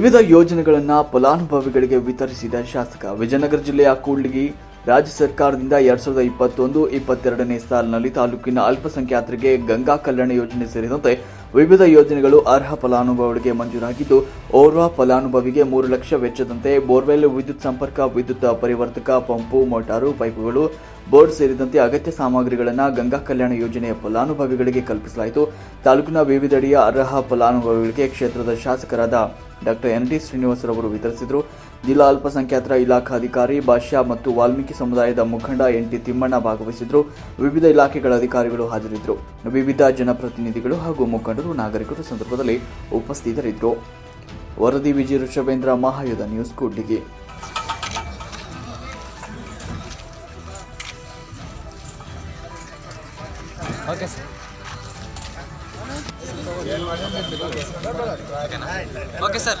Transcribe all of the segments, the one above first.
ವಿವಿಧ ಯೋಜನೆಗಳನ್ನು ಫಲಾನುಭವಿಗಳಿಗೆ ವಿತರಿಸಿದ ಶಾಸಕ ವಿಜಯನಗರ ಜಿಲ್ಲೆಯ ಕೂಡ್ಲಿಗಿ ರಾಜ್ಯ ಸರ್ಕಾರದಿಂದ ಎರಡ್ ಸಾವಿರದ ಇಪ್ಪತ್ತೊಂದು ಇಪ್ಪತ್ತೆರಡನೇ ಸಾಲಿನಲ್ಲಿ ತಾಲೂಕಿನ ಅಲ್ಪಸಂಖ್ಯಾತರಿಗೆ ಗಂಗಾ ಕಲ್ಯಾಣ ಯೋಜನೆ ಸೇರಿದಂತೆ ವಿವಿಧ ಯೋಜನೆಗಳು ಅರ್ಹ ಫಲಾನುಭವಿಗಳಿಗೆ ಮಂಜೂರಾಗಿದ್ದು, ಓರ್ವ ಫಲಾನುಭವಿಗೆ ಮೂರು ಲಕ್ಷ ವೆಚ್ಚದಂತೆ ಬೋರ್ವೆಲ್ ವಿದ್ಯುತ್ ಸಂಪರ್ಕ ವಿದ್ಯುತ್ ಪರಿವರ್ತಕ, ಪಂಪು, ಮೋಟಾರು, ಪೈಪುಗಳು, ಬೋರ್ಡ್ ಸೇರಿದಂತೆ ಅಗತ್ಯ ಸಾಮಗ್ರಿಗಳನ್ನು ಗಂಗಾ ಕಲ್ಯಾಣ ಯೋಜನೆಯ ಫಲಾನುಭವಿಗಳಿಗೆ ಕಲ್ಪಿಸಲಾಯಿತು. ತಾಲೂಕಿನ ವಿವಿಧೆಡೆಯ ಅರ್ಹ ಫಲಾನುಭವಿಗಳಿಗೆ ಕ್ಷೇತ್ರದ ಶಾಸಕರಾದ ಡಾಕ್ಟರ್ ಎನ್ ಟಿ ಶ್ರೀನಿವಾಸರವರು ವಿತರಿಸಿದರು. ಜಿಲ್ಲಾ ಅಲ್ಪಸಂಖ್ಯಾತರ ಇಲಾಖಾಧಿಕಾರಿ ಭಾಷಾ ಮತ್ತು ವಾಲ್ಮೀಕಿ ಸಮುದಾಯದ ಮುಖಂಡ ಎನ್ ಟಿ ತಿಮ್ಮಣ್ಣ ಭಾಗವಹಿಸಿದ್ರು. ವಿವಿಧ ಇಲಾಖೆಗಳ ಅಧಿಕಾರಿಗಳು ಹಾಜರಿದ್ದರು. ವಿವಿಧ ಜನಪ್ರತಿನಿಧಿಗಳು ಹಾಗೂ ಮುಖಂಡರು ನಾಗರಿಕರು ಸಂದರ್ಭದಲ್ಲಿ ಉಪಸ್ಥಿತರಿದ್ದರು. ವರದಿ Vijaya Rishabhendra, Mahayudha news, Kudligi. Okay sir.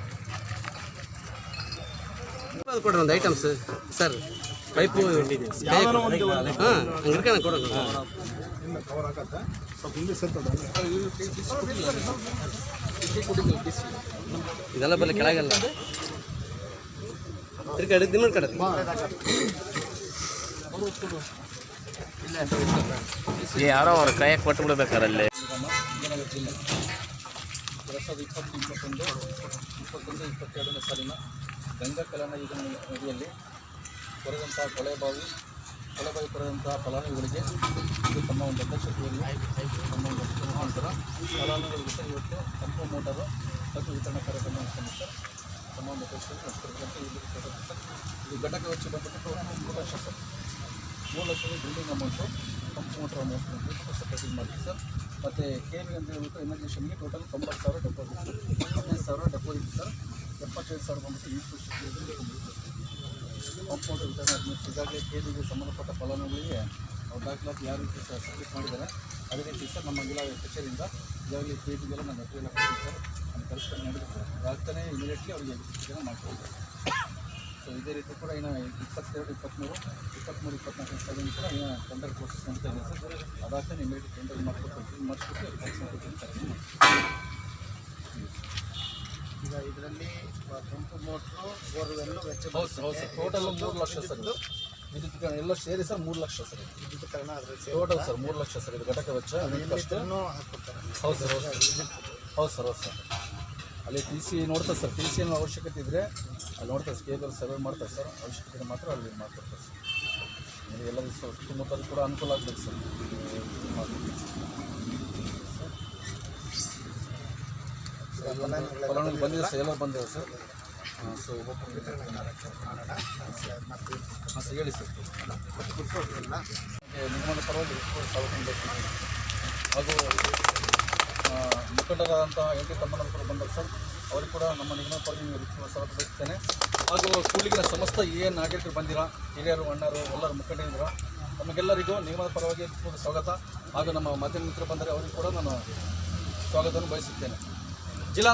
ಅದು ಕೊಡ್ರಿ ಒಂದು ಐಟಮ್ಸ್ ಸರ್ ಪೈಪು ಹಾಂ ಹಂಗಿರ್ಕಾನ ಕೊಡೋಣ ಇದೆಲ್ಲ ಬಲ್ಲ ಕೆಳಗಲ್ಲ ತಿರ್ಗಿ ಹಿಡಿದು ನಿಮ್ಮ ಕಡೆ ಯಾರೋ ಅವ್ರ ಕೈಯಾಗ ಕೊಟ್ಟು ಬಿಡ್ಬೇಕಾರಲ್ಲಿ ಇಪ್ಪತ್ತೊಂದು, ಇಪ್ಪತ್ತೆರಡನೇ ಸಾಲಿನ ಗಂಗಾ ಕಲ್ಯಾಣ ಯೋಜನೆ ನದಿಯಲ್ಲಿ ಕೊರೆದಂಥ ಕೊಳೆಬಾವಿ ಕೊಳೆಬಾವಿ ಕೊರೆದಂಥ ಫಲಾನುಭವಿಗಳಿಗೆ ಇದು ತಮ್ಮ ಒಂದು ಅಧ್ಯಕ್ಷತೆಯಲ್ಲಿ ತಮ್ಮ ಒಂದು ಮುಖಾಂತರ ಫಲಾನುಭವಿಗಳಿಗೆ ಇವತ್ತು ತಂಪು ಮೋಟಾರು ಮತ್ತು ವಿತರಣಾ ಕಾರ್ಯಕ್ರಮ ಸರ್ ತಮ್ಮ ಒಂದು ಅಧ್ಯಕ್ಷತೆಯಲ್ಲಿ ನಡೆಸ್ತಿರ್ತಕ್ಕಂಥ ಇಲ್ಲಿ ಇದು ಘಟಕ ವೆಚ್ಚ ಬಂದ್ಬಿಟ್ಟು ಮೂರು ಲಕ್ಷ ಸರ್ ಮೂರು ಲಕ್ಷದ building amount pump amount support separating ಮಾಡ್ತೀವಿ ಸರ್. ಮತ್ತು ಕೆ ವಿ ಅಂತ ಹೇಳ್ಬಿಟ್ಟು ಎಮರ್ಜೆನ್ಸಿಗೆ ಟೋಟಲ್ ತೊಂಬತ್ತು ಸಾವಿರ ಡೆಪಾಸಿಟ್ ಇಪ್ಪತ್ತೈದು ಸಾವಿರ ಡೆಪಾಸಿಟ್ ಸರ್. ಎಪ್ಪತ್ತೈದು ಸಾವಿರ ಈ ಪಂಪ್ ಮೋಟರ್ ವಿತರಣೆ ಹದಿನೈದು ಈಗಾಗಲೇ ಕೆ ಸಂಬಂಧಪಟ್ಟ ಫಲಾನುಭವಿಗಳಿಗೆ ಅವ್ರು ದಾಖಲಾತಿ ಯಾವ ರೀತಿ ಸರ್ ಸಬ್ಮಿಟ್ ಮಾಡಿದ್ದಾರೆ, ಅದೇ ರೀತಿ ಸರ್ ನಮ್ಮ ಜಿಲ್ಲಾ ಕಚೇರಿಯಿಂದ ಈಗಾಗಲೇ ಕೆ ಜಿಗೆಲ್ಲ ನಾನು ಲೆಟ್ರ್ ಎಲ್ಲ ಕೊಡ್ತೀನಿ ಸರ್. ನಮ್ಮ ಪರಿಷ್ಕರಣೆ ನಡೆದು ಸರ್. ಆಗ್ತಾನೆ ಇಮಿಡಿಯೇಟ್ಲಿ ಅವರಿಗೆ ಮಾಡ್ಕೊಳ್ತಾರೆ ಸೊ ಇದೇ ರೀತಿ ಕೂಡ ಇನ್ನು ಇಪ್ಪತ್ತೆರಡು ಇಪ್ಪತ್ತ್ಮೂರು ಇಪ್ಪತ್ತ್ಮೂರು ಇಪ್ಪತ್ನಾಲ್ಕು ಸಾಲಿನ ಕೂಡ ಇನ್ನು ಟೆಂಡರ್ ಪ್ರೋಸೆಸ್ ಅಂತ ಇದೆ. ಸರ್ ಅದಾಗ್ತಾನೆ ನಿಮಗೆ ಟೆಂಡರ್ ಮಾಡಿಕೊಟ್ಟು ಮಾಡಿಸ್ಬಿಟ್ಟು ಈಗ ಇದರಲ್ಲಿ ಪಂಪು ಮೋಟ್ರು ಬೋರ್ವೆಲ್ಲು ವೆಚ್ಚ ಹೌದು ಸರ್ ಹೌದು ಸರ್ ಟೋಟಲ್ ಮೂರು ಲಕ್ಷ ಸರ್ ಇದು ವಿದ್ಯುತ್ ಎಲ್ಲ ಸೇರಿ ಸರ್ ಮೂರು ಲಕ್ಷ ಸರ್ ವಿದ್ಯುತ್ ಕಾರಣ ಅದರಲ್ಲಿ ಟೋಟಲ್ ಸರ್ ಮೂರು ಲಕ್ಷ ಸರ್ ಇದು ಘಟಕ ವೆಚ್ಚ ಹೌದು ಸರ್ ಹೌದು ಸರ್ ಹೌದು ಸರ್ ಹೌದು ಸರ್ ಅಲ್ಲಿ ಟಿ ಸಿ ನೋಡ್ತಾರೆ ಸರ್ ಟಿ ಸಿ ಅನ್ನೋ ಅವಶ್ಯಕತೆ ಇದ್ದರೆ ನೋಡ್ತಾರೆ ಸರ್ ಕೇಬಲ್ ಸರ್ವೆ ಮಾಡ್ತಾರೆ ಸರ್. ಅವಶ್ಯಕತೆ ಮಾತ್ರ ಅಲ್ಲಿ ಮಾಡ್ಕೊಡ್ತಾರೆ ಸರ್. ನಿಮಗೆ ಎಲ್ಲ ಸುತ್ತಮುತ್ತಲು ಕೂಡ ಅನುಕೂಲ ಆಗ್ಬೇಕು ಸರ್. ಫಲಾನುಭವಿ ಬಂದಿದೆ ಸರ್ ಎಲ್ಲ ಬಂದಿದೆ ಸರ್. ಸರ್, ಹೇಳಿ ಸರ್. ಬೇಕು? ಹಾಗೂ ಮುಖಂಡರಾದಂಥ ಎನ್ ಟಿ ತಮ್ಮನವರು ಬಂದರು ಸರ್ ಅವ್ರಿಗೆ ಕೂಡ ನಮ್ಮ ನಿಗಮ ಪರವಾಗಿ ನೀವು ಹೆಚ್ಚಿನ ಸ್ವಾಗತ ಬಯಸ್ತೇನೆ ಹಾಗೂ ಸ್ಕೂಲಿಗಿನ ಸಮಸ್ತ ಏನು ನಾಗರಿಕರು ಬಂದಿರ, ಹಿರಿಯರು, ಅಣ್ಣರು, ಎಲ್ಲರೂ ಮುಖಂಡರಿದ್ರು ನಮಗೆಲ್ಲರಿಗೂ ನಿಗಮದ ಪರವಾಗಿ ಸ್ವಾಗತ. ಹಾಗೂ ನಮ್ಮ ಮಾಧ್ಯಮ ಮಿತ್ರರು ಬಂದರೆ ಅವರಿಗೂ ಕೂಡ ನಾನು ಸ್ವಾಗತವನ್ನು ಬಯಸುತ್ತೇನೆ. ಜಿಲ್ಲಾ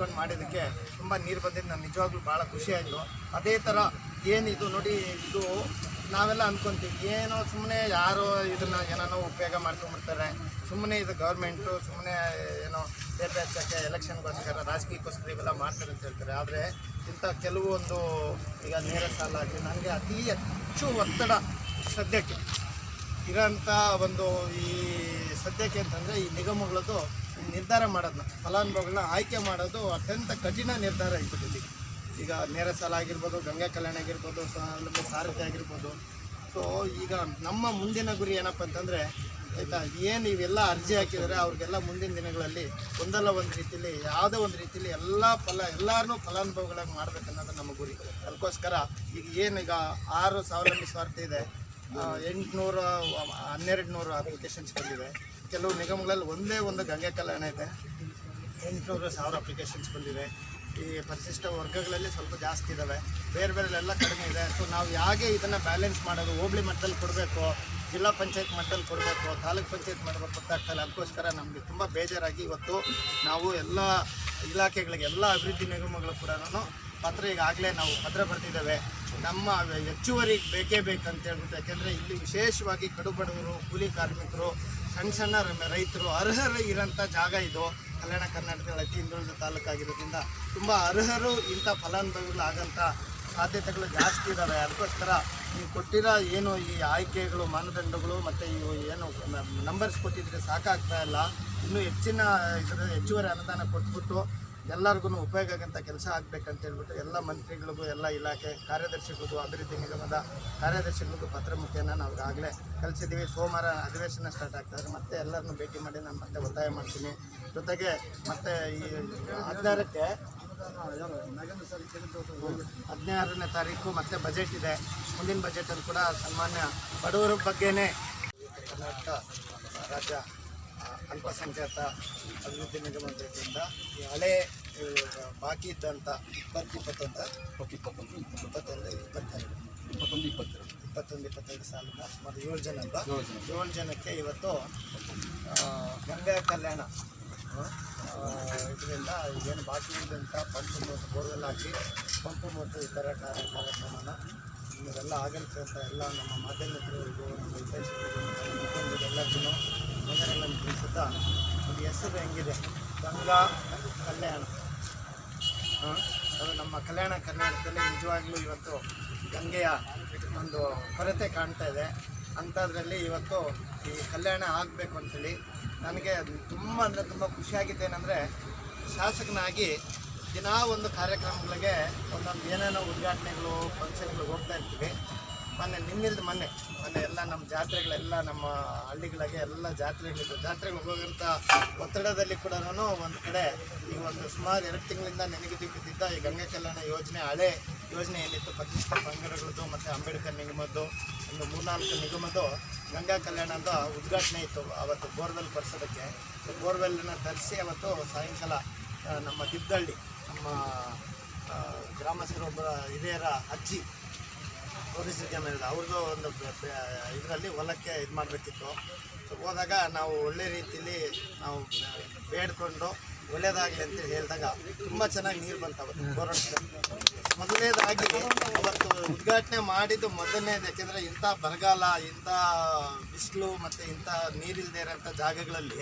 ಬೇಡ್ಕೊಂಡು ಮಾಡಿದ್ದಕ್ಕೆ ತುಂಬ ನೀರು ಬಂದಿದ್ದು ನಾನು ನಿಜವಾಗ್ಲೂ ಭಾಳ ಖುಷಿ ಆಯಿತು. ಅದೇ ಥರ ಏನಿದು ನೋಡಿ, ಇದು ನಾವೆಲ್ಲ ಅಂದ್ಕೊತೀವಿ ಏನೋ ಸುಮ್ಮನೆ ಯಾರೋ ಇದನ್ನು ಏನೋ ಉಪಯೋಗ ಮಾಡ್ಕೊಂಡ್ಬಿಡ್ತಾರೆ. ಸುಮ್ಮನೆ ಇದು ಗೌರ್ಮೆಂಟು ಸುಮ್ಮನೆ ಏನೋ ಬೇರೆ ಹಚ್ಚೋಕ್ಕೆ ಎಲೆಕ್ಷನ್ಗೋಸ್ಕರ ರಾಜಕೀಯಕ್ಕೋಸ್ಕರ ಇವೆಲ್ಲ ಮಾಡ್ತಾರೆ ಅಂತ ಹೇಳ್ತಾರೆ. ಆದರೆ ಇಂಥ ಕೆಲವೊಂದು ಈಗ ನೇರ ಸಾಲ ಆಗಲಿ ನನಗೆ ಅತಿ ಹೆಚ್ಚು ಒತ್ತಡ ಸದ್ಯಕ್ಕೆ ಇರೋಂಥ ಒಂದು ಈ ಸದ್ಯಕ್ಕೆ ಅಂತಂದರೆ ಈ ನಿಗಮಗಳದ್ದು ನಿರ್ಧಾರ ಮಾಡೋದನ್ನ ಫಲಾನುಭವಿಗಳನ್ನ ಆಯ್ಕೆ ಮಾಡೋದು ಅತ್ಯಂತ ಕಠಿಣ ನಿರ್ಧಾರ ಇದ್ರಲ್ಲಿ ಈಗ ನೇರ ಸಾಲ ಆಗಿರ್ಬೋದು, ಗಂಗಾ ಕಲ್ಯಾಣ ಆಗಿರ್ಬೋದು ಸಾರಥಿ ಆಗಿರ್ಬೋದು. ಸೊ ಈಗ ನಮ್ಮ ಮುಂದಿನ ಗುರಿ ಏನಪ್ಪ ಅಂತಂದರೆ, ಆಯಿತಾ, ಏನು ಇವೆಲ್ಲ ಅರ್ಜಿ ಹಾಕಿದರೆ, ಅವ್ರಿಗೆಲ್ಲ ಮುಂದಿನ ದಿನಗಳಲ್ಲಿ ಒಂದಲ್ಲ ಒಂದು ರೀತಿಯಲ್ಲಿ ಯಾವುದೇ ಒಂದು ರೀತಿಯಲ್ಲಿ ಎಲ್ಲ ಫಲ ಎಲ್ಲರನ್ನೂ ಫಲಾನುಭವಿಗಳಾಗಿ ಮಾಡಬೇಕನ್ನೋದು ನಮ್ಮ ಗುರಿ. ಅದಕ್ಕೋಸ್ಕರ ಈಗ ಏನೀಗ ಆರು ಸಾವಿರ ಸ್ವಾರ್ಥ ಇದೆ ಎಂಟುನೂರ ಹನ್ನೆರಡು ನೂರು ಅಪ್ಲಿಕೇಶನ್ಸ್ ಬಂದಿವೆ ಕೆಲವು ನಿಗಮಗಳಲ್ಲಿ ಒಂದೇ ಒಂದು ಗಂಗೆ ಕಲ್ಯಾಣ ಇದೆ. ಎಂಟುನೂರು ಸಾವಿರ ಅಪ್ಲಿಕೇಶನ್ಸ್ ಬಂದಿದೆ. ಈ ಪರಿಶಿಷ್ಟ ವರ್ಗಗಳಲ್ಲಿ ಸ್ವಲ್ಪ ಜಾಸ್ತಿ ಇದ್ದಾವೆ ಬೇರೆ ಬೇರೆಲ್ಲ ಕಡಿಮೆ ಇದೆ. ಸೊ ನಾವು ಹೇಗೆ ಇದನ್ನು ಬ್ಯಾಲೆನ್ಸ್ ಮಾಡೋದು? ಹೋಬಳಿ ಮಟ್ಟದಲ್ಲಿ ಕೊಡಬೇಕು, ಜಿಲ್ಲಾ ಪಂಚಾಯತ್ ಮಟ್ಟದಲ್ಲಿ ಕೊಡಬೇಕು, ತಾಲೂಕ್ ಪಂಚಾಯತ್ ಮಾಡಬೇಕು ಗೊತ್ತಾಗ್ತಲ್ಲ ಅದಕ್ಕೋಸ್ಕರ ನಮಗೆ ತುಂಬ ಬೇಜಾರಾಗಿ ಇವತ್ತು ನಾವು ಎಲ್ಲ ಇಲಾಖೆಗಳಿಗೆ, ಎಲ್ಲ ಅಭಿವೃದ್ಧಿ ನಿಗಮಗಳು ಕೂಡ ಪತ್ರ ಈಗಾಗಲೇ ನಾವು ಪತ್ರ ಬರೆದಿದ್ದೇವೆ ನಮ್ಮ ಹೆಚ್ಚುವರಿ ಬೇಕೇ ಬೇಕಂತ ಹೇಳ್ಬಿಟ್ಟು, ಯಾಕೆಂದರೆ ಇಲ್ಲಿ ವಿಶೇಷವಾಗಿ ಕಡುಬಡವರು ಕೂಲಿ ಕಾರ್ಮಿಕರು ಸಣ್ಣ ಸಣ್ಣ ರೈತರು ಅರ್ಹರು ಇರೋಂಥ ಜಾಗ ಇದು. ಕಲ್ಯಾಣ ಕರ್ನಾಟಕದ ಅತಿ ಹಿಂದುಳಿದ ತಾಲೂಕಾಗಿರೋದ್ರಿಂದ ತುಂಬ ಅರ್ಹರು ಇಂಥ ಫಲಾನುಭವಿಗಳು ಆಗಂಥ ಸಾಧ್ಯತೆಗಳು ಜಾಸ್ತಿ ಇದ್ದಾವೆ ಅದಕ್ಕೋಸ್ಕರ ನೀವು ಕೊಟ್ಟಿರೋ ಏನು ಈ ಆಯ್ಕೆಗಳು, ಮಾನದಂಡಗಳು ಮತ್ತು ಇವು ಏನು ನಂಬರ್ಸ್ ಕೊಟ್ಟಿದ್ರೆ ಸಾಕಾಗ್ತಾ ಇಲ್ಲ. ಇನ್ನೂ ಹೆಚ್ಚಿನ ಹೆಚ್ಚುವರಿ ಅನುದಾನ ಕೊಟ್ಬಿಟ್ಟು ಎಲ್ಲರಿಗೂ ಉಪಯೋಗ ಆಗೋಂಥ ಕೆಲಸ ಆಗಬೇಕಂತ ಹೇಳ್ಬಿಟ್ಟು ಎಲ್ಲ ಮಂತ್ರಿಗಳಿಗೂ, ಎಲ್ಲ ಇಲಾಖೆ ಕಾರ್ಯದರ್ಶಿಗಳಿಗೂ, ಅಭಿವೃದ್ಧಿ ನಿಗಮದ ಕಾರ್ಯದರ್ಶಿಗಳಿಗೂ ಪತ್ರ ಮುಖೇನ ನಾವು ಆಗಲೇ ಕಲಿಸಿದ್ದೀವಿ ಸೋಮವಾರ ಅಧಿವೇಶನ ಸ್ಟಾರ್ಟ್ ಆಗ್ತಾರೆ ಮತ್ತೆ ಎಲ್ಲರನ್ನೂ ಭೇಟಿ ಮಾಡಿ ನಾನು ಮತ್ತೆ ಒತ್ತಾಯ ಮಾಡ್ತೀನಿ. ಜೊತೆಗೆ ಮತ್ತೆ ಈ ಹದಿನಾರಕ್ಕೆ, ಹದಿನಾರನೇ ತಾರೀಕು ಮತ್ತೆ ಬಜೆಟ್ ಇದೆ. ಮುಂದಿನ ಬಜೆಟಲ್ಲಿ ಕೂಡ ಸಾಮಾನ್ಯ ಬಡವರ ಬಗ್ಗೆನೇ ಕರ್ನಾಟಕ ರಾಜ್ಯ ಅಲ್ಪಸಂಖ್ಯಾತ ಅಭಿವೃದ್ಧಿ ನಿಗಮದಿಂದ ಈ ಹಳೆ ಬಾಕಿ ಇದ್ದಂಥ ಇಪ್ಪತ್ತು ಇಪ್ಪತ್ತೊಂದು? ಇಪ್ಪತ್ತೊಂದು ಇಪ್ಪತ್ತೊಂದು. ಇಪ್ಪತ್ತೆರಡು ಇಪ್ಪತ್ತೊಂದು ಇಪ್ಪತ್ತೆರಡು. ಇಪ್ಪತ್ತೊಂದು ಇಪ್ಪತ್ತೈದು ಸಾಲಿನ ಸುಮಾರು ಏಳು ಜನ ಅಲ್ವಾ? ಏಳು ಜನಕ್ಕೆ ಇವತ್ತು ಗಂಗಾ ಕಲ್ಯಾಣ. ಇದರಿಂದ ಏನು ಬಾಕಿ ಇದ್ದಂಥ ಪಂಪು ಮತ್ತು ಬೋರ್ವೆಲ್ ಹಾಕಿ ಪಂಪು ಮತ್ತು ಇತರ ಕಾರ್ಯ ಕಾರ್ಯಕ್ರಮನ ಇವರೆಲ್ಲ ಅಂತ ಎಲ್ಲ ನಮ್ಮ ಮಾಧ್ಯಮಿಕರಿಗೂ ನಮ್ಮ ಎಲ್ಲರಿಗೂ ವಂದನೆಗಳನ್ನು ತಿಳಿಸುತ್ತಾ ಒಂದು ಹೆಸರು ಹೆಂಗಿದೆ? ಗಂಗಾ ಕಲ್ಯಾಣ. ಅದು ನಮ್ಮ ಕಲ್ಯಾಣ ಕರ್ನಾಟಕದಲ್ಲಿ ನಿಜವಾಗ್ಲೂ ಇವತ್ತು ಗಂಗೆಯ ಒಂದು ಕೊರತೆ ಕಾಣ್ತಾ ಇದೆ. ಅಂಥದ್ರಲ್ಲಿ ಇವತ್ತು ಈ ಕಲ್ಯಾಣ ಆಗಬೇಕು ಅಂತೇಳಿ ನನಗೆ ತುಂಬ ಅಂದರೆ ತುಂಬ ಖುಷಿಯಾಗಿದ್ದೇನೆಂದರೆ ಶಾಸಕನಾಗಿ ದಿನಾ ಒಂದು ಕಾರ್ಯಕ್ರಮಗಳಿಗೆ ಒಂದೊಂದು ಏನೇನೋ ಉದ್ಘಾಟನೆಗಳು, ಫಂಕ್ಷನ್ಗಳು ಹೋಗ್ತಾ ಇರ್ತೀವಿ. ಮೊನ್ನೆ ನಿನ್ನಿಲ್ದು ಮೊನ್ನೆ ಮೊನ್ನೆ ಎಲ್ಲ ನಮ್ಮ ಜಾತ್ರೆಗಳೆಲ್ಲ ನಮ್ಮ ಹಳ್ಳಿಗಳಿಗೆ ಎಲ್ಲ ಜಾತ್ರೆಗಳಿದ್ದು. ಜಾತ್ರೆಗೆ ಹೋಗೋಂಥ ಒತ್ತಡದಲ್ಲಿ ಕೂಡ ಒಂದು ಕಡೆ ಈ ಒಂದು ಸುಮಾರು ಎರಡು ತಿಂಗಳಿಂದ ನೆನಗುದಿ ಬಿದ್ದಿದ್ದ ಈ ಗಂಗಾ ಕಲ್ಯಾಣ ಯೋಜನೆ, ಹಳೆ ಯೋಜನೆ ಏನಿತ್ತು ಪ್ರತಿಷ್ಠಿತ ಪಂಗಡಗಳದ್ದು ಮತ್ತು ಅಂಬೇಡ್ಕರ್ ನಿಗಮದ್ದು, ಒಂದು ಮೂರ್ನಾಲ್ಕು ನಿಗಮದ್ದು ಗಂಗಾ ಕಲ್ಯಾಣದ ಉದ್ಘಾಟನೆ ಇತ್ತು ಅವತ್ತು ಬೋರ್ವೆಲ್ ಬರ್ಸೋದಕ್ಕೆ ಬೋರ್ವೆಲ್ನ ತರಿಸಿ ಅವತ್ತು ಸಾಯಂಕಾಲ ನಮ್ಮ ದಿಬ್ಬಳ್ಳಿ ನಮ್ಮ ಗ್ರಾಮಸ್ಥರೊಬ್ಬರ ಹಿರಿಯರ ಅಜ್ಜಿ ತೋರಿಸಿದ್ದೆ ಇಲ್ಲ ಅವ್ರದ್ದು ಒಂದು ಇದರಲ್ಲಿ ಹೊಲಕ್ಕೆ ಇದು ಮಾಡಬೇಕಿತ್ತು. ಸೊ ಹೋದಾಗ ನಾವು ಒಳ್ಳೆ ರೀತಿಯಲ್ಲಿ ನಾವು ಬೇಡ್ಕೊಂಡು ಒಳ್ಳೆಯದಾಗಲಿ ಅಂತ ಹೇಳಿದಾಗ ತುಂಬ ಚೆನ್ನಾಗಿ ನೀರು ಬಂತಾವತ್ತು ಬೋರ್ವೆಲ್ ಮೊದಲನೇದಾಗಿ ಇವತ್ತು ಉದ್ಘಾಟನೆ ಮಾಡಿದ್ದು ಮೊದಲನೇದು ಯಾಕೆಂದರೆ ಇಂಥ ಬರಗಾಲ ಇಂಥ ಬಿಸಿಲು ಮತ್ತು ಇಂಥ ನೀರಿಲ್ಲದೆ ಇರೋಂಥ ಜಾಗಗಳಲ್ಲಿ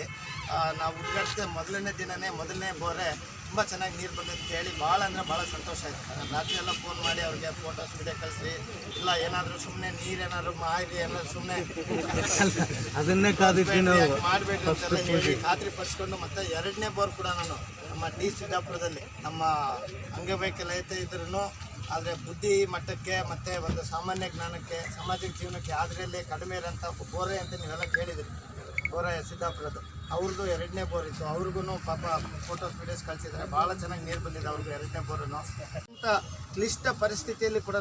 ನಾವು ಉದ್ಘಾಟಿಸಿದ ಮೊದಲನೇ ದಿನವೇ ಮೊದಲನೇ ಬೋರೆ ತುಂಬ ಚೆನ್ನಾಗಿ ನೀರು ಬಂದಿದ್ದು ಕೇಳಿ ಭಾಳ ಅಂದರೆ ಭಾಳ ಸಂತೋಷ ಆಯಿತು. ನಾನು ರಾತ್ರಿ ಎಲ್ಲ ಫೋನ್ ಮಾಡಿ ಅವ್ರಿಗೆ ಫೋಟೋಸ್ ವಿಡಿಯೋ ಕಳಿಸ್ರಿ ಇಲ್ಲ ಏನಾದರೂ ಸುಮ್ಮನೆ ನೀರೇನಾದ್ರು ಮಾರಿ ಏನಾದರೂ ಸುಮ್ಮನೆ ಅದನ್ನೇ ಕಾದು ಮಾಡಬೇಕು ಮಾಡಬೇಡಿ ಅಂತೆಲ್ಲ ಹೇಳಿ ಖಾತ್ರಿ ಪಡಿಸ್ಕೊಂಡು ಮತ್ತೆ ಎರಡನೇ ಬೋರ್ ಕೂಡ ನಾನು ನಮ್ಮ ಡಿ ಸಿದ್ದಾಪುರದಲ್ಲಿ. ನಮ್ಮ ಅಂಗವೈಕಲ್ಯತೆ ಇದ್ರೂ ಆದರೆ ಬುದ್ಧಿ ಮಟ್ಟಕ್ಕೆ ಮತ್ತು ಒಂದು ಸಾಮಾನ್ಯ ಜ್ಞಾನಕ್ಕೆ ಸಾಮಾಜಿಕ ಜೀವನಕ್ಕೆ ಆದರೆ ಕಡಿಮೆ ಇರೋಂಥ ಬೋರೆ ಅಂತ ನೀವೆಲ್ಲ ಕೇಳಿದಿರಿ. ಬೋರೆ ಸಿದ್ದಾಪುರದ್ದು. ಅವ್ರದ್ದು ಎರಡನೇ ಬೋರ್ ಇತ್ತು. ಅವ್ರಿಗೂ ಪಾಪ ಫೋಟೋಸ್ ವೀಡಿಯೋಸ್ ಕಳಿಸಿದ್ದಾರೆ ಭಾಳ ಚೆನ್ನಾಗಿ ನೀರು ಬಂದಿದೆ ಅವ್ರಿಗೂ ಎರಡನೇ ಬೋರನ್ನು ಇಂಥ ಕ್ಲಿಷ್ಟ ಪರಿಸ್ಥಿತಿಯಲ್ಲಿ ಕೂಡ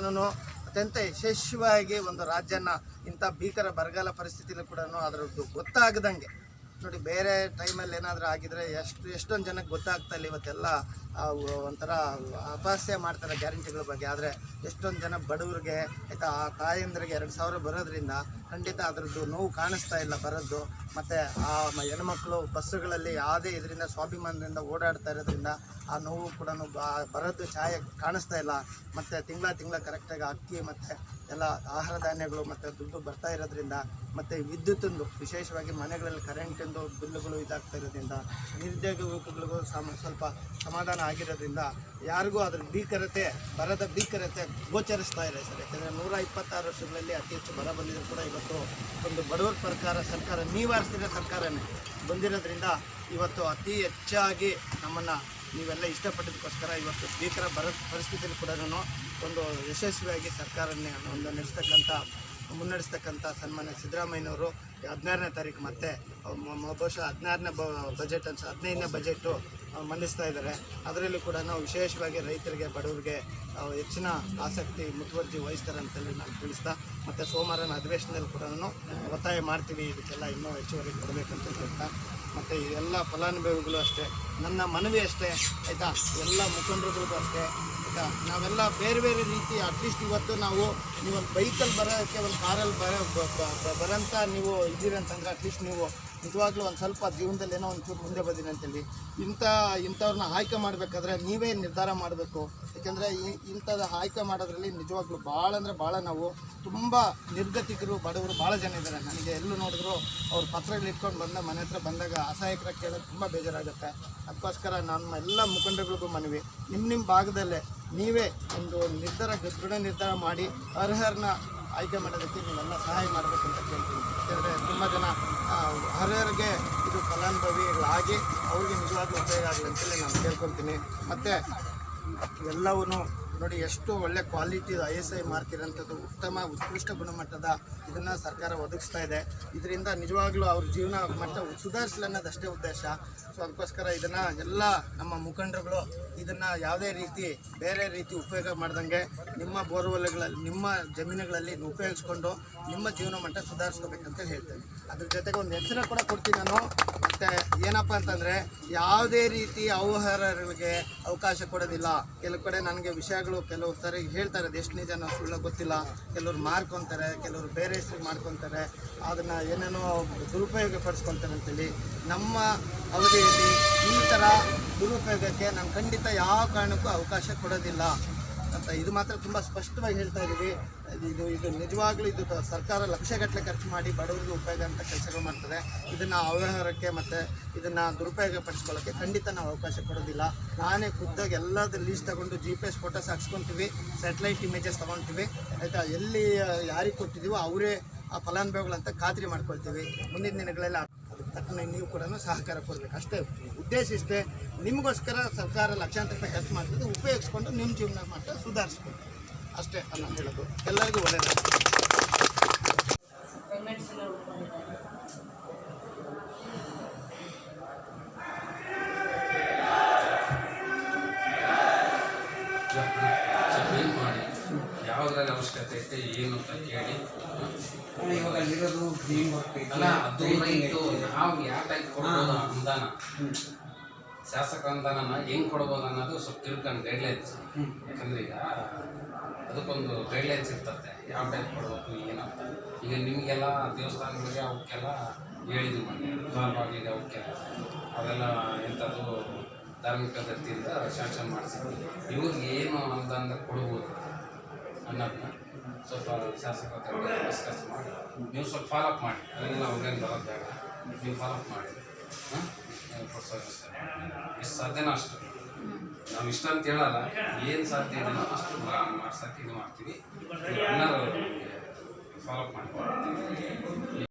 ಅತ್ಯಂತ ಯಶಸ್ವಿಯಾಗಿ ಒಂದು ರಾಜ್ಯನ ಇಂಥ ಭೀಕರ ಬರಗಾಲ ಪರಿಸ್ಥಿತಿಯಲ್ಲಿ ಕೂಡ ಅದರದ್ದು ಗೊತ್ತಾಗದಂಗೆ. ನೋಡಿ, ಬೇರೆ ಟೈಮಲ್ಲಿ ಏನಾದರೂ ಆಗಿದ್ರೆ ಎಷ್ಟು, ಎಷ್ಟೊಂದು ಜನಕ್ಕೆ ಗೊತ್ತಾಗ್ತಾ ಇಲ್ಲ ಇವತ್ತೆಲ್ಲ ಒಂಥರ ಅಪಹಾಸ್ಯ ಮಾಡ್ತಾರೆ ಗ್ಯಾರಂಟಿಗಳ ಬಗ್ಗೆ. ಆದರೆ ಎಷ್ಟೊಂದು ಜನ ಬಡವರಿಗೆ, ಆಯಿತಾ, ಆ ತಾಯಂದ್ರಿಗೆ ಎರಡು ಸಾವಿರ ಬರೋದ್ರಿಂದ ಖಂಡಿತ ಅದರದ್ದು ನೋವು ಕಾಣಿಸ್ತಾ ಇಲ್ಲ ಬರೋದು. ಮತ್ತು ಆ ಹೆಣ್ಮಕ್ಳು ಬಸ್ಸುಗಳಲ್ಲಿ ಯಾವುದೇ ಇದರಿಂದ ಸ್ವಾಭಿಮಾನದಿಂದ ಓಡಾಡ್ತಾ ಇರೋದ್ರಿಂದ ಆ ನೋವು ಕೂಡ ಬರೋದು ಛಾಯೆ ಕಾಣಿಸ್ತಾ ಇಲ್ಲ. ಮತ್ತು ತಿಂಗಳ ತಿಂಗಳ ಕರೆಕ್ಟಾಗಿ ಅಕ್ಕಿ ಮತ್ತು ಎಲ್ಲ ಆಹಾರ ಧಾನ್ಯಗಳು ಮತ್ತು ದುಡ್ಡು ಬರ್ತಾ ಇರೋದ್ರಿಂದ ಮತ್ತು ವಿದ್ಯುತ್ತಿಂದು ವಿಶೇಷವಾಗಿ ಮನೆಗಳಲ್ಲಿ ಕರೆಂಟಿಂದು ಬಿಲ್ಲುಗಳು ಇದಾಗ್ತಾ ಇರೋದ್ರಿಂದ ನಿರುದ್ಯೋಗ ಯುವಕಗಳಿಗೂ ಸಮ ಸ್ವಲ್ಪ ಸಮಾಧಾನ ಆಗಿರೋದ್ರಿಂದ ಯಾರಿಗೂ ಅದ್ರ ಭೀಕರತೆ ಬರದ ಭೀಕರತೆ ಗೋಚರಿಸ್ತಾ ಇದೆ ಸರ್. ಯಾಕಂದರೆ ನೂರ ಇಪ್ಪತ್ತಾರು ವರ್ಷಗಳಲ್ಲಿ ಅತಿ ಹೆಚ್ಚು ಬರ ಬಂದಿದ್ರು ಕೂಡ ಇವತ್ತು ಒಂದು ಬಡವರ ಪ್ರಕಾರ ಸರ್ಕಾರ ನೀವಾರಿಸಿದ ಸರ್ಕಾರನೇ ಬಂದಿರೋದ್ರಿಂದ ಇವತ್ತು ಅತಿ ಹೆಚ್ಚಾಗಿ ನಮ್ಮನ್ನು ನೀವೆಲ್ಲ ಇಷ್ಟಪಟ್ಟಿದ್ದಕ್ಕೋಸ್ಕರ ಇವತ್ತು ಭೀಕರ ಬರ ಪರಿಸ್ಥಿತಿಯಲ್ಲಿ ಕೂಡ ಒಂದು ಯಶಸ್ವಿಯಾಗಿ ಸರ್ಕಾರನೇ ಒಂದು ನಡೆಸ್ತಕ್ಕಂಥ, ಮುನ್ನಡೆಸ್ತಕ್ಕಂಥ ಸನ್ಮಾನ್ಯ ಸಿದ್ದರಾಮಯ್ಯನವರು ಹದಿನಾರನೇ ತಾರೀಕು ಮತ್ತೆ ಬಹುಶಃ ಹದಿನಾರನೇ ಬಜೆಟ್ ಅನ್ಸ, ಹದಿನೈದನೇ ಬಜೆಟು ಮಂಡಿಸ್ತಾ ಇದ್ದಾರೆ. ಅದರಲ್ಲೂ ಕೂಡ ನಾವು ವಿಶೇಷವಾಗಿ ರೈತರಿಗೆ, ಬಡವರಿಗೆ ಹೆಚ್ಚಿನ ಆಸಕ್ತಿ, ಮುತುವರ್ಜಿ ವಹಿಸ್ತಾರೆ ಅಂತೇಳಿ ನಾನು ತಿಳಿಸ್ತಾ, ಮತ್ತು ಸೋಮವಾರನ ಅಧಿವೇಶನದಲ್ಲಿ ಕೂಡ ಒತ್ತಾಯ ಮಾಡ್ತೀವಿ ಇದಕ್ಕೆಲ್ಲ ಇನ್ನೂ ಹೆಚ್ಚುವರಿ ಕೊಡಬೇಕಂತ ಹೇಳ್ತಾ, ಮತ್ತು ಎಲ್ಲ ಫಲಾನುಭವಿಗಳು ಅಷ್ಟೇ, ನನ್ನ ಮನವಿ ಅಷ್ಟೇ, ಆಯಿತಾ? ಎಲ್ಲ ಮುಖಂಡರುಗಳಿಗೂ ಅಷ್ಟೇ, ಆಯಿತಾ? ನಾವೆಲ್ಲ ಬೇರೆ ಬೇರೆ ರೀತಿ ಅಟ್ಲೀಸ್ಟ್ ಇವತ್ತು ನಾವು, ನೀವು ಒಂದು ಬೈಕಲ್ಲಿ ಬರೋಕ್ಕೆ ಒಂದು ಕಾರಲ್ಲಿ ಬರೋ ಬರೋಂಥ ನೀವು ಇದ್ದೀರಂತಂದ್ರೆ ಅಟ್ಲೀಸ್ಟ್ ನೀವು ನಿಜವಾಗ್ಲೂ ಒಂದು ಸ್ವಲ್ಪ ಜೀವನದಲ್ಲಿ ಏನೋ ಒಂಚೂರು ಮುಂದೆ ಬಂದಿದೆ ಅಂತೇಳಿ. ಇಂಥ ಇಂಥವ್ರನ್ನ ಆಯ್ಕೆ ಮಾಡಬೇಕಾದ್ರೆ ನೀವೇ ನಿರ್ಧಾರ ಮಾಡಬೇಕು. ಯಾಕೆಂದರೆ ಇಂಥದ್ದು ಆಯ್ಕೆ ಮಾಡೋದ್ರಲ್ಲಿ ನಿಜವಾಗ್ಲೂ ಭಾಳ ಅಂದರೆ ಭಾಳ ನಾವು ತುಂಬ ನಿರ್ಗತಿಕರು, ಬಡವರು ಭಾಳ ಜನ ಇದ್ದಾರೆ ನನಗೆ ಎಲ್ಲೂ ನೋಡಿದ್ರು ಅವ್ರು ಪತ್ರಗಳು ಇಟ್ಕೊಂಡು ಬಂದ ಮನೆ ಹತ್ರ ಬಂದಾಗ ಅಸಹಾಯಕರ ಕೇಳೋದು ತುಂಬ ಬೇಜಾರಾಗುತ್ತೆ. ಅದಕ್ಕೋಸ್ಕರ ನಮ್ಮ ಎಲ್ಲ ಮುಖಂಡಗಳಿಗೂ ಮನವಿ. ನಿಮ್ಮ ನಿಮ್ಮ ಭಾಗದಲ್ಲೇ ನೀವೇ ಒಂದು ನಿರ್ಧಾರ, ದೃಢ ನಿರ್ಧಾರ ಮಾಡಿ ಅರ್ಹರನ್ನ ಆಯ್ಕೆ ಮಾಡೋದಕ್ಕೆ ನೀವೆಲ್ಲ ಸಹಾಯ ಮಾಡಬೇಕು ಅಂತ ಕೇಳ್ತೀನಿ. ಯಾಕೆಂದರೆ ತುಂಬ ಜನ ಅರ್ಹರಿಗೆ ಇದು ಫಲಾನುಭವಿಗಳಾಗಿ ಅವ್ರಿಗೆ ನಿಜವಾಗ್ಲೂ ಉಪಯೋಗ ಆಗಲಿ ಅಂತೇಳಿ ನಾನು ಕೇಳ್ಕೊತೀನಿ ಮತ್ತು ಎಲ್ಲವೂ ನೋಡಿ, ಎಷ್ಟು ಒಳ್ಳೆ quality I S I mark ಇರೋಂಥದ್ದು, ಉತ್ತಮ, ಉತ್ಕೃಷ್ಟ ಗುಣಮಟ್ಟದ ಇದನ್ನು ಸರ್ಕಾರ ಒದಗಿಸ್ತಾ ಇದೆ. ಇದರಿಂದ ನಿಜವಾಗ್ಲೂ ಅವ್ರ ಜೀವನ ಮಟ್ಟ ಸುಧಾರಿಸಲಿ ಅನ್ನೋದಷ್ಟೇ ಉದ್ದೇಶ. ಸೊ ಅದಕ್ಕೋಸ್ಕರ ಇದನ್ನು ಎಲ್ಲ ನಮ್ಮ ಮುಖಂಡರುಗಳು ಇದನ್ನು ಯಾವುದೇ ರೀತಿ, ಬೇರೆ ರೀತಿ ಉಪಯೋಗ ಮಾಡ್ದಂಗೆ ನಿಮ್ಮ ಬೋರ್ವೆಲ್ಗಳಲ್ಲಿ, ನಿಮ್ಮ ಜಮೀನುಗಳಲ್ಲಿ ಉಪಯೋಗಿಸ್ಕೊಂಡು ನಿಮ್ಮ ಜೀವನ ಮಟ್ಟ ಸುಧಾರಿಸ್ಕೋಬೇಕಂತ ಹೇಳ್ತೇನೆ. ಅದ್ರ ಜೊತೆಗೆ ಒಂದು ಹೆಸರು ಕೂಡ ಕೊಡ್ತೀನಿ ನಾನು. ಮತ್ತು ಏನಪ್ಪ ಅಂತಂದರೆ ಯಾವುದೇ ರೀತಿ ಅವಹಾರಗಳಿಗೆ ಅವಕಾಶ ಕೊಡೋದಿಲ್ಲ. ಕೆಲವು ಕಡೆ ನನಗೆ ವಿಷಯಗಳು ಕೆಲವು ಸರಿ ಹೇಳ್ತಾರೆ ಎಷ್ಟು ನಿಜ ನಾವು ಸುಳ್ಳು ಗೊತ್ತಿಲ್ಲ. ಕೆಲವರು ಮಾರ್ಕೊತಾರೆ, ಕೆಲವರು ಬೇರೆ ಹೆಸರು ಮಾಡ್ಕೊತಾರೆ ಅದನ್ನು ಏನೇನೋ ದುರುಪಯೋಗ ಪಡಿಸ್ಕೊತಾರೆ ಅಂತೇಳಿ ನಮ್ಮ ಅವಧಿಯಲ್ಲಿ ಈ ಥರ ದುರುಪಯೋಗಕ್ಕೆ ನಾನು ಖಂಡಿತ ಯಾವ ಕಾರಣಕ್ಕೂ ಅವಕಾಶ ಕೊಡೋದಿಲ್ಲ. ಅಂತ ಇದು ಮಾತ್ರ ತುಂಬ ಸ್ಪಷ್ಟವಾಗಿ ಹೇಳ್ತಾ ಇದ್ದೀವಿ. ಇದು ಇದು ನಿಜವಾಗ್ಲೂ ಇದು ಸರ್ಕಾರ ಲಕ್ಷಗಟ್ಟಲೆ ಖರ್ಚು ಮಾಡಿ ಬಡವರಿಗೆ ಉಪಯೋಗ ಅಂತ ಕೆಲಸಗಳು ಮಾಡ್ತದೆ. ಇದನ್ನು ಅವ್ಯವಹಾರಕ್ಕೆ ಮತ್ತು ಇದನ್ನು ದುರುಪಯೋಗ ಪಡಿಸ್ಕೊಳ್ಳೋಕ್ಕೆ ಖಂಡಿತ ನಾವು ಅವಕಾಶ ಕೊಡೋದಿಲ್ಲ. ನಾನೇ ಖುದ್ದಾಗಿ ಎಲ್ಲದ ಲೀಸ್ಟ್ ತಗೊಂಡು ಜಿ ಪಿ ಎಸ್ ಫೋಟೋಸ್ ಹಾಕ್ಸ್ಕೊತೀವಿ ಸ್ಯಾಟಲೈಟ್ ಇಮೇಜಸ್ ತೊಗೊಳ್ತೀವಿ ಆಯಿತಾ? ಎಲ್ಲಿ, ಯಾರಿಗೆ ಕೊಟ್ಟಿದ್ದೀವೋ ಅವರೇ ಆ ಫಲಾನುಭವಿಗಳಂತ ಖಾತ್ರಿ ಮಾಡ್ಕೊಳ್ತೀವಿ. ಮುಂದಿನ ದಿನಗಳಲ್ಲಿ ತಕ್ಕನೆ ನೀವು ಕೂಡ ಸಹಕಾರ ಕೊಡಬೇಕು. ಅಷ್ಟೇ, ಉದ್ದೇಶ ಇಷ್ಟೇ, ನಿಮಗೋಸ್ಕರ ಸರ್ಕಾರ ಲಕ್ಷಾಂತರ ರೂಪಾಯಿ ಖರ್ಚು ಮಾಡ್ತದೆ, ಉಪಯೋಗಿಸ್ಕೊಂಡು ನಿಮ್ಮ ಜೀವನ ಮಾತ್ರ ಸುಧಾರಿಸ್ಬೇಕು. ಅಷ್ಟೇ ನಾನು ಹೇಳೋದು. ಎಲ್ಲರಿಗೂ ಒಳ್ಳೆಯದು Yeah. ಯಾವುದ್ರಲ್ಲಿ ಅವಶ್ಯಕತೆ ಐತೆ ಏನು ಅಂತ ಕೇಳಿ. ಇವಾಗ ಅಲ್ಲಿರೋದು ಅಲ್ಲ ಅದು ನಾವು ಯಾವ ಟೈಪ್ ಕೊಡ್ಬೋದು ಅನುದಾನ ಶಾಸಕ ಅನುದಾನನ ಹೆಂಗ್ ಕೊಡ್ಬೋದು ಅನ್ನೋದು ಸ್ವಲ್ಪ ತಿಳ್ಕೊಂಡು ಗೈಡ್ಲೈನ್ಸ್ ಯಾಕಂದ್ರೆ ಈಗ ಅದಕ್ಕೊಂದು ಗೈಡ್ಲೈನ್ಸ್ ಇರ್ತದೆ ಯಾವ ಟೈಪ್ ಕೊಡಬೇಕು ಏನಂತ ಈಗ ನಿಮಗೆಲ್ಲ ದೇವಸ್ಥಾನಗಳಿಗೆ ಅವಕ್ಕೆಲ್ಲ ಹೇಳಿದ್ವಿ ಮೊನ್ನೆ. ಲಾಲ್ಬಾಗಿಗೆ ಅವಕ್ಕೆಲ್ಲ. ಅವೆಲ್ಲ ಎಂಥದ್ದು ಧಾರ್ಮಿಕ ದತ್ತಿಯಿಂದ ಶಾಸನ ಮಾಡಿಸಿದ್ವಿ. ಇವ್ರಿಗೆ ಏನು ಅನುದಾನ ಕೊಡ್ಬೋದು? ಅನ್ನೋದನ್ನ ಸ್ವಲ್ಪ ಶಾಸಕ ಡಿಸ್ಕಸ್ ಮಾಡಿ. ನೀವು ಸ್ವಲ್ಪ ಫಾಲೋ ಅಪ್ ಮಾಡಿ. ಅದನ್ನೆಲ್ಲ ಅವ್ರೇನು ಬರೋದು ಬೇಡ ನೀವು ಫಾಲೋ ಅಪ್ ಮಾಡಿ. ಹಾಂ? ಎಷ್ಟು ಸಾಧ್ಯನೋ ಅಷ್ಟು. ನಾವು ಇಷ್ಟ ಅಂತ ಹೇಳಲ್ಲ. ಏನು ಸಾಧ್ಯ ಇದೆಯೋ ಅಷ್ಟು ಮಾಡ್ಸೋಕ್ಕೆ ಇದು ಮಾಡ್ತೀವಿ. ಫಾಲೋ ಅಪ್ ಮಾಡಿ.